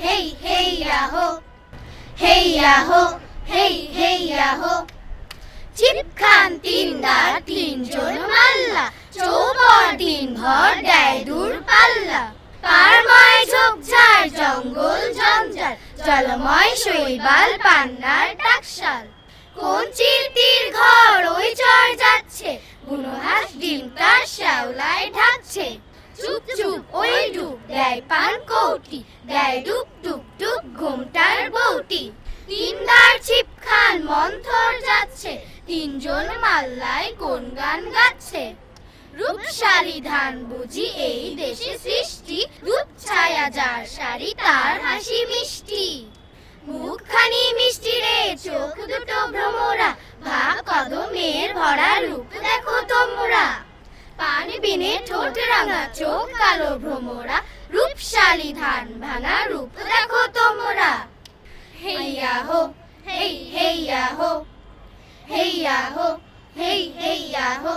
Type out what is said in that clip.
হেই হেইয়া হো হেইয়া হো হেই হেইয়া হো চিপ খান তিন দার তিনজন মাল্লা। চৌপর দিন ভর দেয় দূর পাল্লা। পারময় ঝোপঝাড় জঙ্গল জঞ্জাল। জলময় শৈবাল, পান্নার টাকশাল কোন চিরতির ঘর, ওই চর যাচ্ছে। বুনো ডিম তার শ্যাওলায় ঢাকছে। চুপ চুপ ওই ডুব দেয় পান কৌটি দেয় ডুব ডুব ডুব ঘুমটার বউটি তিনদার ছিপ খান মন্থর যাচ্ছে। তিনজন মাল্লায় কোন গান গাচ্ছে? রূপশালী ধান বুঝি এই দেশে সৃষ্টি। রূপ ছায়া যার শাড়ি তার হাসি মিষ্টি। মুখখানি মিষ্টি রে, চোখ দুটো ভ্রমরা। ভাব কদমের ভরা রূপ দেখো তোমরা। পান বিনে ঠোঁট রাঙা, চোখ কালো ভ্রমরা। রূপশালী ধান ভাঙা রূপ দেখো তোমরা। হেইয়া হো, হেই হেইয়া হো হেইয়া হো, হেই হেইয়া হো।